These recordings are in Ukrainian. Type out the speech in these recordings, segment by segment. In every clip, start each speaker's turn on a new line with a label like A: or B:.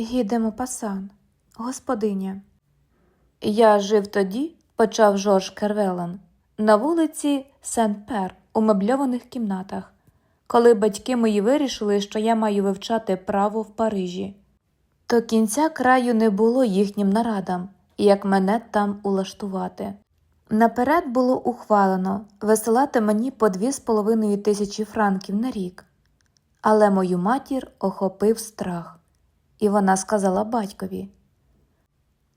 A: Гідемо пасан, господиня. Я жив тоді, почав Жорж Кервелан, на вулиці Сент-Пер у мебльованих кімнатах, коли батьки мої вирішили, що я маю вивчати право в Парижі. До кінця краю не було їхнім нарадам, як мене там улаштувати. Наперед було ухвалено висилати мені по дві з половиною тисячі франків на рік. Але мою матір охопив страх, і вона сказала батькові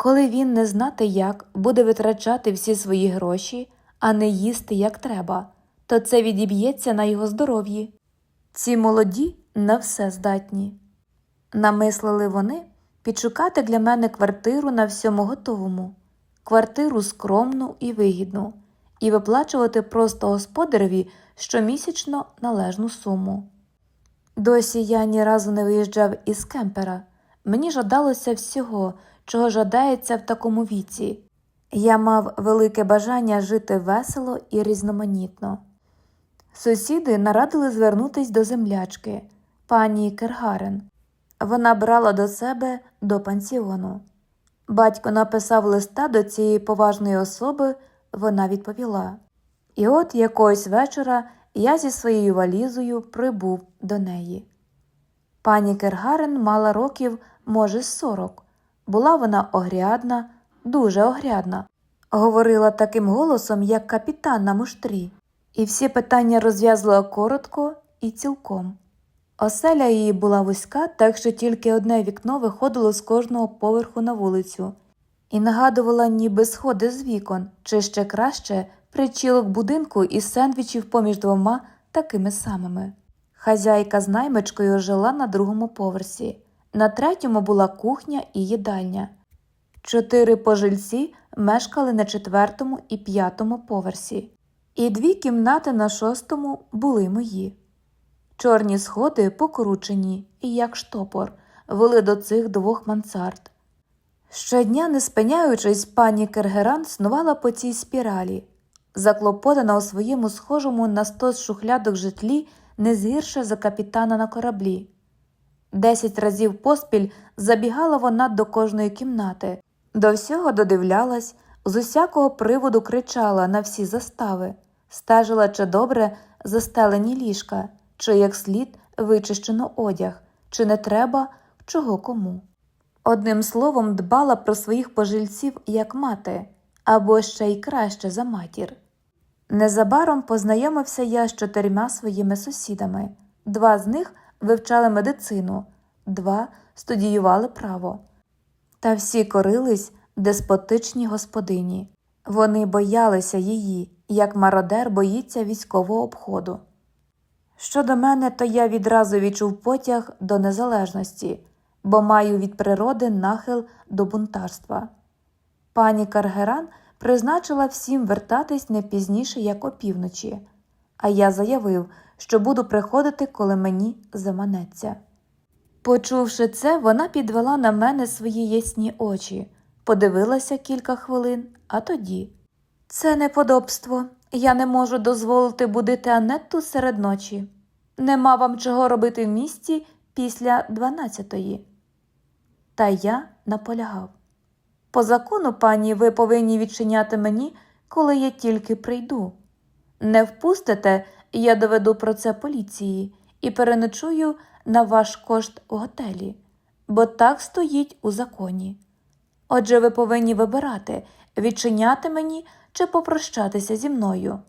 A: коли він не знати як буде витрачати всі свої гроші, а не їсти як треба, то це відіб'ється на його здоров'ї. Ці молоді на все здатні. Намислили вони підшукати для мене квартиру на всьому готовому, квартиру скромну і вигідну, і виплачувати просто господареві щомісячно належну суму. Досі я ні разу не виїжджав із кемпера. Мені жадалося всього, чого жадається в такому віці. Я мав велике бажання жити весело і різноманітно. Сусіди нарадили звернутись до землячки, пані Кергарен. Вона брала до себе до пансіону. Батько написав листа до цієї поважної особи, вона відповіла. І от якогось вечора я зі своєю валізою прибув до неї. Пані Кергарен мала років, може, сорок. Була вона огрядна, дуже огрядна, говорила таким голосом, як капітан на муштрі, і всі питання розв'язувала коротко і цілком. Оселя її була вузька, так що тільки одне вікно виходило з кожного поверху на вулицю, і нагадувала ніби сходи з вікон, чи ще краще причілок будинку із сендвічів поміж двома такими самими. Хазяйка з наймичкою жила на другому поверсі, на третьому була кухня і їдальня. Чотири пожильці мешкали на четвертому і п'ятому поверсі, і дві кімнати на шостому були мої. Чорні сходи, покручені і як штопор, вели до цих двох мансард. Щодня, не спиняючись, пані Кергеран снувала по цій спіралі, заклопотана у своєму схожому на сто шухлядок житлі не згірше за капітана на кораблі. Десять разів поспіль забігала вона до кожної кімнати, до всього додивлялась, з усякого приводу кричала на всі застави, стежила, чи добре застелені ліжка, чи як слід вичищено одяг, чи не треба чого кому. Одним словом, дбала про своїх пожильців як мати, або ще й краще за матір. Незабаром познайомився я з чотирма своїми сусідами. Два з них вивчали медицину, два студіювали право. Та всі корились деспотичній господині. Вони боялися її, як мародер боїться військового обходу. Щодо мене, то я відразу відчув потяг до незалежності, бо маю від природи нахил до бунтарства. Пані Каргеран призначила всім вертатись не пізніше, як опівночі, а я заявив, що буду приходити, коли мені заманеться. Почувши це, вона підвела на мене свої ясні очі, подивилася кілька хвилин, а тоді це неподобство. Я не можу дозволити будити Анетту серед ночі. Нема вам чого робити в місті після дванадцятої. Та я наполягав. По закону, пані, ви повинні відчиняти мені, коли я тільки прийду. Не впустите, я доведу про це поліції і переночую на ваш кошт у готелі, бо так стоїть у законі. Отже, ви повинні вибирати, відчиняти мені чи попрощатися зі мною.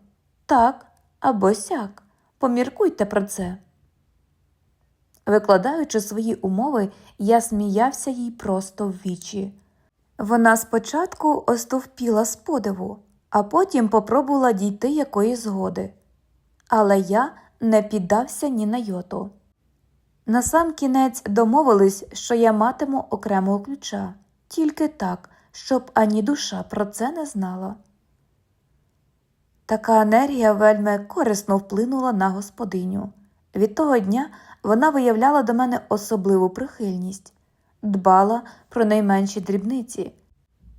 A: Так або сяк. Поміркуйте про це. Викладаючи свої умови, я сміявся їй просто в вічі. Вона спочатку остовпіла з подиву, а потім попробувала дійти якоїсь згоди. Але я не піддався ні на йоту. Насам кінець домовились, що я матиму окремого ключа, тільки так, щоб ані душа про це не знала. Така енергія вельми корисно вплинула на господиню. Від того дня вона виявляла до мене особливу прихильність, дбала про найменші дрібниці,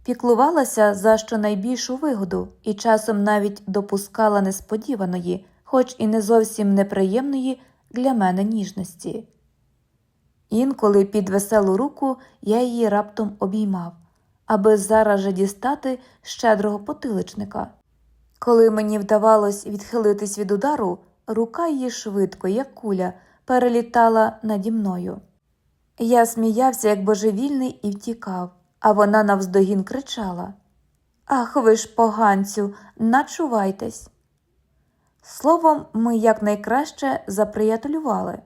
A: піклувалася за щонайбільшу вигоду і часом навіть допускала несподіваної, хоч і не зовсім неприємної для мене ніжності. Інколи під веселу руку я її раптом обіймав, аби зараз же дістати щедрого потиличника. Коли мені вдавалось відхилитись від удару, рука її швидко, як куля, перелітала наді мною. Я сміявся, як божевільний, і втікав, а вона навздогін кричала Ах, ви ж поганцю, начувайтесь. Словом, ми якнайкраще заприятелювали.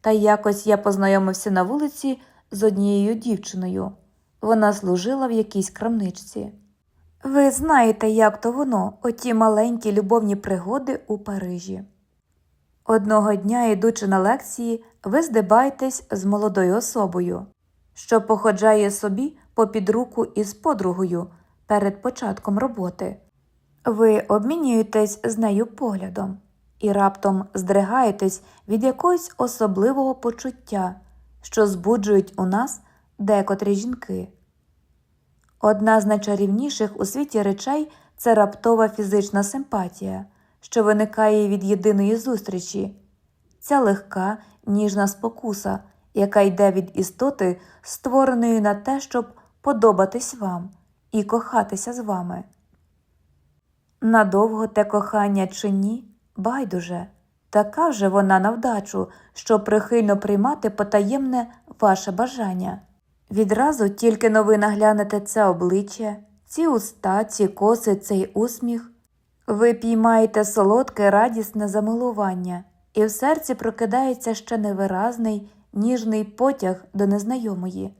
A: Та якось я познайомився на вулиці з однією дівчиною. Вона служила в якійсь крамничці. Ви знаєте, як то воно, оті маленькі любовні пригоди у Парижі. Одного дня, ідучи на лекції, ви здибаєтесь з молодою особою, що походжає собі попід руку із подругою перед початком роботи. Ви обмінюєтесь з нею поглядом і раптом здригаєтесь від якогось особливого почуття, що збуджують у нас декотрі жінки. Одна з найчарівніших у світі речей це раптова фізична симпатія, що виникає від єдиної зустрічі, ця легка, ніжна спокуса, яка йде від істоти, створеної на те, щоб подобатись вам і кохатися з вами. Надовго те кохання чи ні, байдуже, така вже вона на вдачу, щоб прихильно приймати потаємне ваше бажання. Відразу тільки но ви наглянете це обличчя, ці уста, ці коси, цей усміх, ви піймаєте солодке, радісне замилування, і в серці прокидається ще невиразний, ніжний потяг до незнайомої.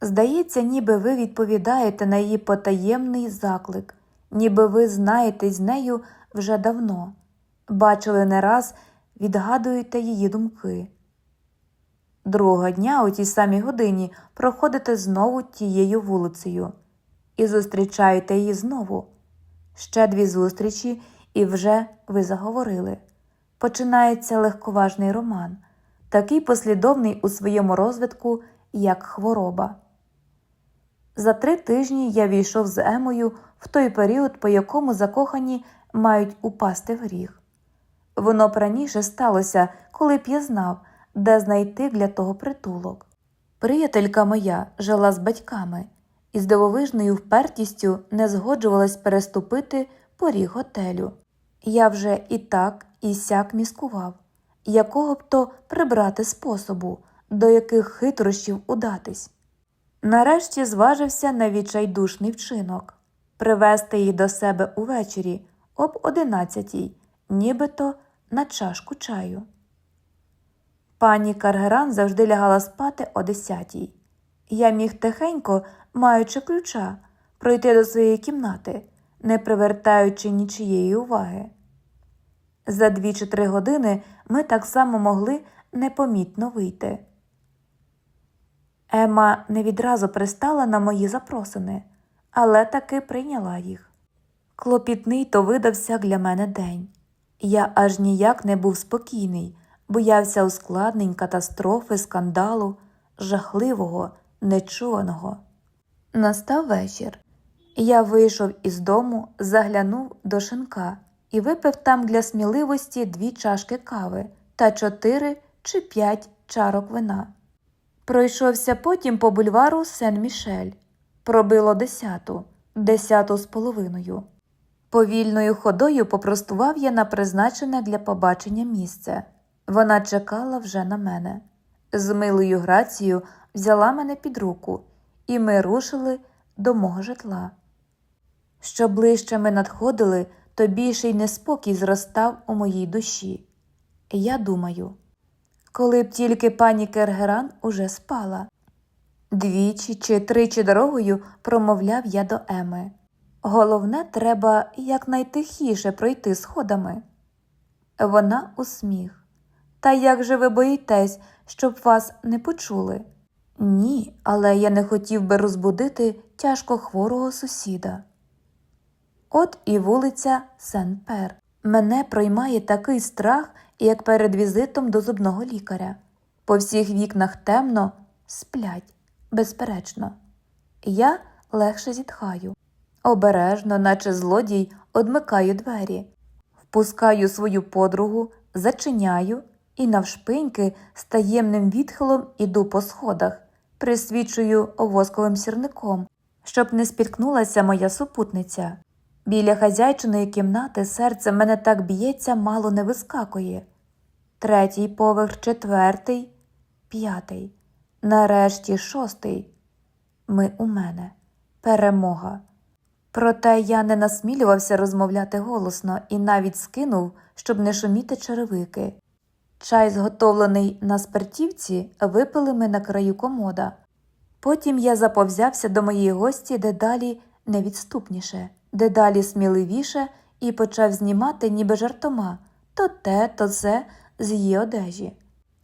A: Здається, ніби ви відповідаєте на її потаємний заклик, ніби ви знаєтесь з нею вже давно, бачили не раз, відгадуєте її думки. Другого дня у тій самій годині проходите знову тією вулицею і зустрічаєте її знову. Ще дві зустрічі, і вже ви заговорили. Починається легковажний роман, такий послідовний у своєму розвитку, як хвороба. За три тижні я війшов з Емою в той період, по якому закохані мають упасти в гріх. Воно б раніше сталося, коли б я знав, де знайти для того притулок. Приятелька моя жила з батьками і з дивовижною впертістю не згоджувалась переступити поріг готелю. Я вже і так, і сяк міскував, якого б то прибрати способу, до яких хитрощів удатись. Нарешті зважився на відчайдушний вчинок привезти її до себе увечері об одинадцятій, нібито на чашку чаю. Пані Каргеран завжди лягала спати о десятій. Я міг тихенько, маючи ключа, пройти до своєї кімнати, не привертаючи нічиєї уваги. За дві чи три години ми так само могли непомітно вийти. Ема не відразу пристала на мої запросини, але таки прийняла їх. Клопітний то видався для мене день. Я аж ніяк не був спокійний, боявся ускладнень, катастрофи, скандалу, жахливого, нечуваного. Настав вечір. Я вийшов із дому, заглянув до шинка і випив там для сміливості дві чашки кави та чотири чи п'ять чарок вина. Пройшовся потім по бульвару Сен-Мішель. Пробило десяту, десяту з половиною. Повільною ходою попростував я на призначене для побачення місце. Вона чекала вже на мене. З милою грацією взяла мене під руку, і ми рушили до мого житла. Що ближче ми надходили, то більший неспокій зростав у моїй душі. Я думаю, коли б тільки пані Кергеран уже спала. Двічі чи тричі дорогою промовляв я до Еми. Головне, треба якнайтихіше пройти сходами. Вона усміх. Та як же ви боїтесь, щоб вас не почули? Ні, але я не хотів би розбудити тяжко хворого сусіда. От і вулиця Сен-Пер. Мене проймає такий страх, як перед візитом до зубного лікаря. По всіх вікнах темно, сплять, безперечно. Я легше зітхаю. Обережно, наче злодій, одмикаю двері, впускаю свою подругу, зачиняю і навшпиньки з таємним відхилом іду по сходах, присвічую восковим сірником, щоб не спіткнулася моя супутниця. Біля хазяйчиної кімнати серце мене так б'ється, мало не вискакує. Третій поверх, четвертий, п'ятий, нарешті шостий. Ми у мене. Перемога. Проте я не насмілювався розмовляти голосно і навіть скинув, щоб не шуміти черевики. Чай, зготовлений на спиртівці, випили ми на краю комода. Потім я заповзявся до моєї гості дедалі невідступніше, дедалі сміливіше і почав знімати, ніби жартома, то те, то це з її одежі.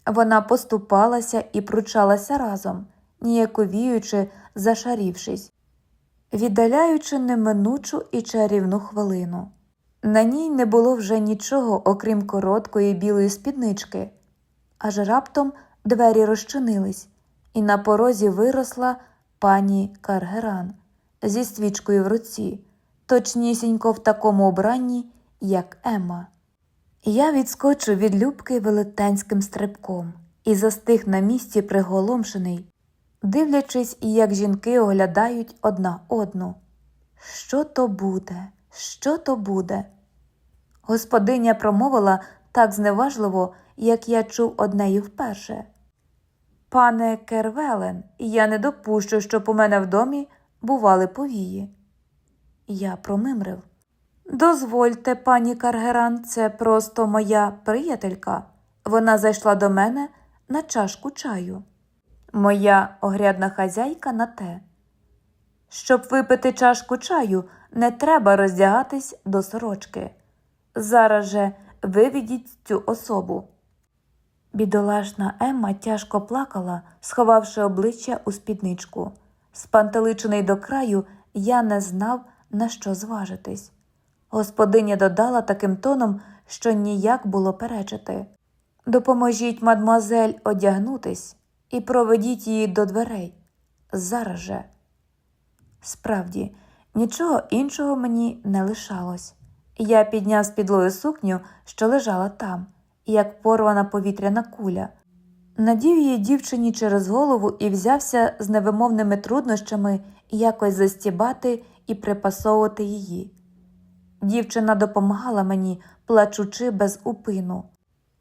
A: Вона поступалася і пручалася разом, ніяковіючи, зашарівшись, віддаляючи неминучу і чарівну хвилину. На ній не було вже нічого, окрім короткої білої спіднички, аж раптом двері розчинились, і на порозі виросла пані Каргеран зі свічкою в руці, точнісінько в такому обранні, як Емма. Я відскочив від любки велетенським стрибком і застиг на місці приголомшений, дивлячись, як жінки оглядають одна одну. Що то буде? Що то буде? Господиня промовила так зневажливо, як я чув однею вперше. Пане Кервелен, я не допущу, щоб у мене в домі бували повії. Я промимрив. Дозвольте, пані Каргеран, це просто моя приятелька. Вона зайшла до мене на чашку чаю. Моя огрядна хазяйка на те. Щоб випити чашку чаю, не треба роздягатись до сорочки. Зараз же виведіть цю особу. Бідолашна Емма тяжко плакала, сховавши обличчя у спідничку. Спантеличений до краю, я не знав, на що зважитись. Господиня додала таким тоном, що ніяк було перечити. Допоможіть мадмуазель одягнутись і проведіть її до дверей. Зараз же. Справді, нічого іншого мені не лишалось. Я підняв з підлою сукню, що лежала там, як порвана повітряна куля, надів її дівчині через голову і взявся з невимовними труднощами якось застібати і припасовувати її. Дівчина допомагала мені, плачучи без упину,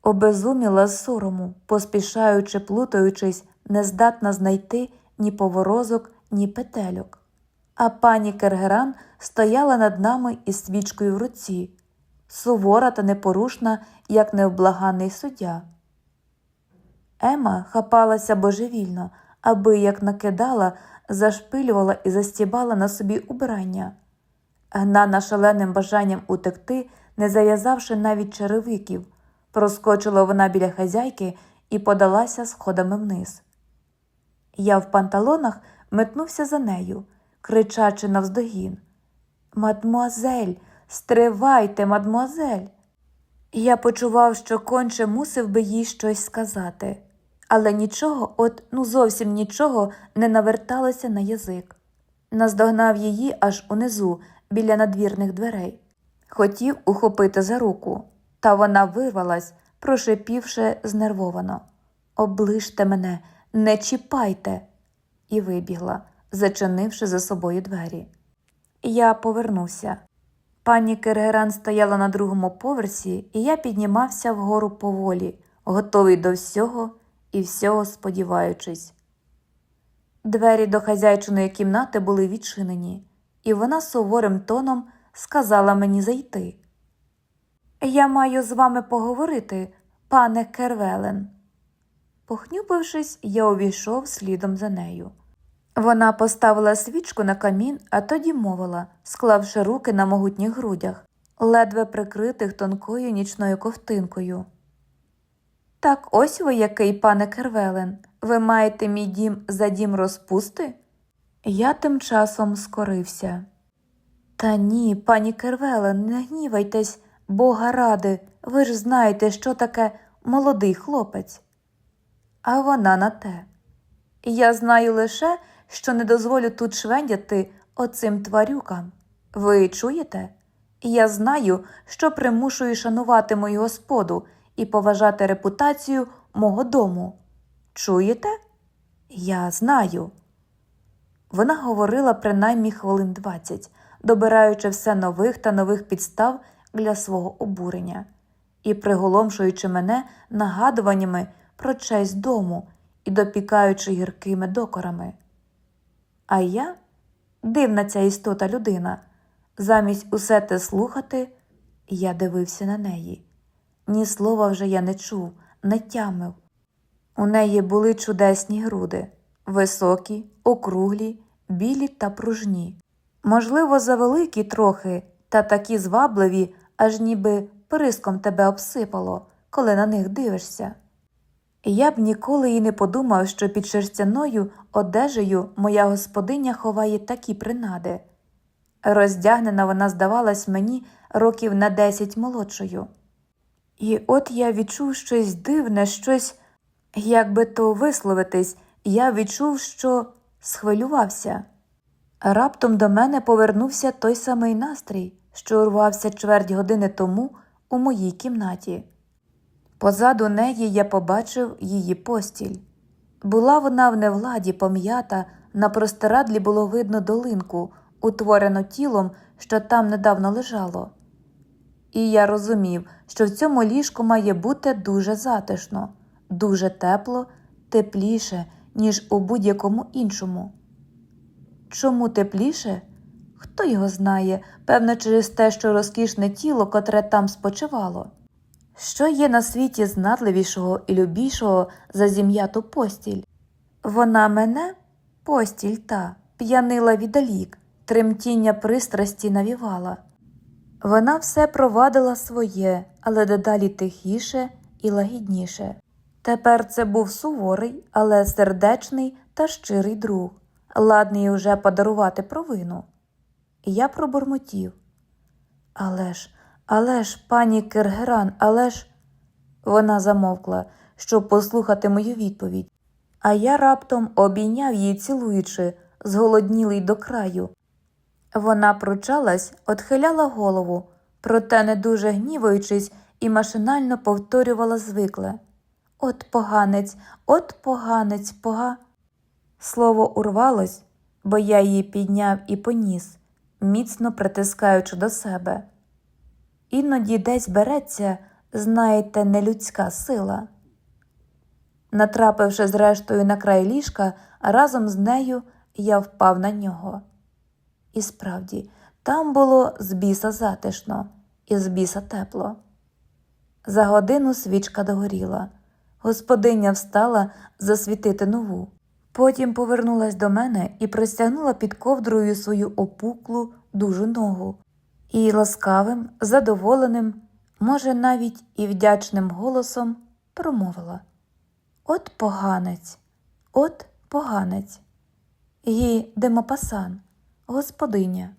A: обезуміла з сорому, поспішаючи, плутаючись, не здатна знайти ні поворозок, ні петельок. А пані Кергеран стояла над нами із свічкою в руці, сувора та непорушна, як невблаганий суддя. Ема хапалася божевільно, аби як накидала, зашпилювала і застібала на собі убрання. Гнана шаленим бажанням утекти, не зав'язавши навіть черевиків, проскочила вона біля хазяйки і подалася сходами вниз. Я в панталонах метнувся за нею, кричачи навздогін. Мадмуазель, стривайте, мадмуазель. Я почував, що конче мусив би їй щось сказати, але нічого, от ну зовсім нічого, не наверталося на язик. Наздогнав її аж унизу, біля надвірних дверей. Хотів ухопити за руку, та вона вирвалась, прошепівши знервовано Оближте мене, не чіпайте, і вибігла, зачинивши за собою двері. Я повернувся. Пані Кергеран стояла на другому поверсі, і я піднімався вгору поволі, готовий до всього і всього сподіваючись. Двері до хазяйчиної кімнати були відчинені, і вона суворим тоном сказала мені зайти. Я маю з вами поговорити, пане Кервелен. Похнюпившись, я увійшов слідом за нею. Вона поставила свічку на камін, а тоді мовила, склавши руки на могутніх грудях, ледве прикритих тонкою нічною ковтинкою. Так ось ви який, пане Кервелен, ви маєте мій дім за дім розпусти? Я тим часом скорився. Та ні, пані Кервелен, не гнівайтесь, бога ради, ви ж знаєте, що таке молодий хлопець. А вона на те. Я знаю лише, що не дозволю тут швендяти оцим тварюкам. Ви чуєте? Я знаю, що примушую шанувати мою господу і поважати репутацію мого дому. Чуєте? Я знаю. Вона говорила принаймні хвилин двадцять, добираючи все нових та нових підстав для свого обурення і приголомшуючи мене нагадуваннями про честь дому і допікаючи гіркими докорами. А я, дивна ця істота людина, замість усе те слухати, я дивився на неї. Ні слова вже я не чув, не тямив. У неї були чудесні груди, високі, округлі, білі та пружні. Можливо, завеликі трохи, та такі звабливі, аж ніби приском тебе обсипало, коли на них дивишся. Я б ніколи і не подумав, що під шерстяною одежею моя господиня ховає такі принади. Роздягнена вона здавалась мені років на десять молодшою. І от я відчув щось дивне, щось, як би то висловитись, я відчув, що схвилювався. Раптом до мене повернувся той самий настрій, що урвався чверть години тому у моїй кімнаті. Позаду неї я побачив її постіль. Була вона в невладі пом'ята, на простирадлі було видно долинку, утворену тілом, що там недавно лежало. І я розумів, що в цьому ліжку має бути дуже затишно, дуже тепло, тепліше, ніж у будь-якому іншому. Чому тепліше? Хто його знає, певно, через те, що розкішне тіло, котре там спочивало. Що є на світі знадливішого і любішого за зім'яту постіль? Вона мене, постіль та, п'янила віддалік, тремтіння пристрасті навівала. Вона все провадила своє, але дедалі тихіше і лагідніше. Тепер це був суворий, але сердечний та щирий друг, ладний уже подарувати провину. Я пробурмотів. Але ж, але ж, пані Кергеран, але ж. Вона замовкла, щоб послухати мою відповідь, а я раптом обійняв її, цілуючи, зголоднілий до краю. Вона пручалась, отхиляла голову, проте, не дуже гніваючись, і машинально повторювала звикле От поганець, от поганець, пога. Слово урвалось, бо я її підняв і поніс, міцно притискаючи до себе. Іноді десь береться, знаєте, нелюдська сила. Натрапивши зрештою на край ліжка, разом з нею я впав на нього. І справді, там було з біса затишно і з біса тепло. За годину свічка догоріла. Господиня встала засвітити нову. Потім повернулась до мене і простягнула під ковдрою свою опуклу дужу ногу. І ласкавим, задоволеним, може, навіть і вдячним голосом промовила От поганець, от поганець. Гі демопасан, господиня.